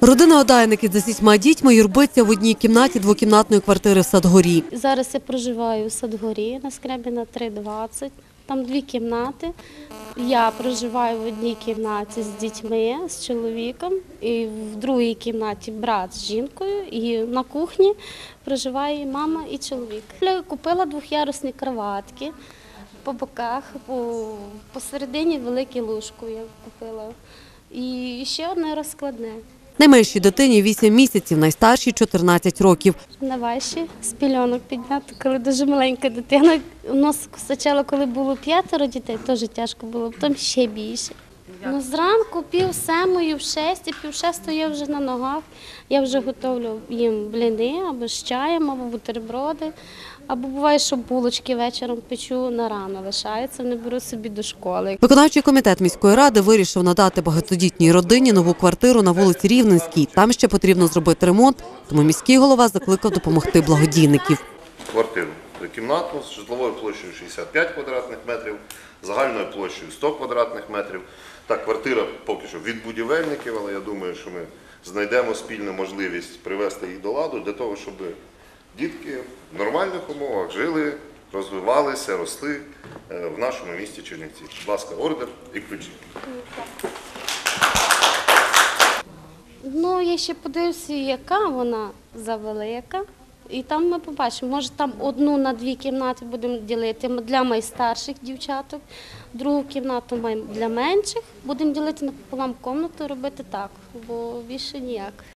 Родина Одайників за сісьма дітьми юрбиться в одній кімнаті двокімнатної квартири в Садгорі. Зараз я проживаю у Садгорі на Скрябіна 320. Там дві кімнати. Я проживаю в одній кімнаті з дітьми, з чоловіком, і в другій кімнаті брат з жінкою, і на кухні проживає мама і чоловік. Я купила двох'ярусні кроватки по боках, по, посередині велике лужко я купила. І ще одне розкладне. Найменшій дитині 8 місяців, найстаршій 14 років. На ваші з пільонок підняти, коли дуже маленька дитина. У нас спочатку, коли було п'ятеро дітей, теж тяжко було, потім ще більше. Ну, зранку пів семої, в шесті, пів шестої я вже на ногах. Я вже готовлю їм бліни або з чаєм, або бутерброди. Або буває, що булочки вечором печу на рано лишаються, не беру собі до школи. Виконавчий комітет міської ради вирішив надати багатодітній родині нову квартиру на вулиці Рівненській. Там ще потрібно зробити ремонт, тому міський голова закликав допомогти благодійників. квартиру кімнатну з житловою площею 65 квадратних метрів, загальною площею 100 квадратних метрів. Так, квартира поки що від будівельників, але я думаю, що ми знайдемо спільну можливість привести їх до ладу для того, щоб дітки в нормальних умовах жили, розвивалися, росли е, в нашому місті Чернівці. Будь ласка, ордер і ключі. Ну, я ще подивлюся, яка вона завелика. І там ми побачимо, може там одну на дві кімнати будемо ділити для найстарших дівчаток, другу кімнату для менших. Будемо ділити напополам кімнату, робити так, бо більше ніяк.